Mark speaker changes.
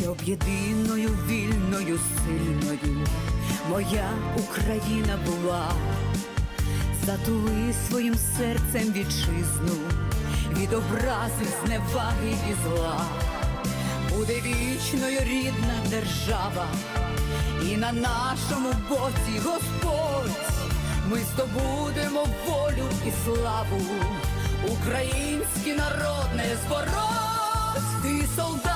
Speaker 1: щоб єдиною вільною сильною моя Україна була, затули своїм серцем вітчизну від образи, зневаги і зла, буде вічною рідна держава, і на нашому боці Господь. Ми здобудемо волю і славу, український народ не збороть, ти солдат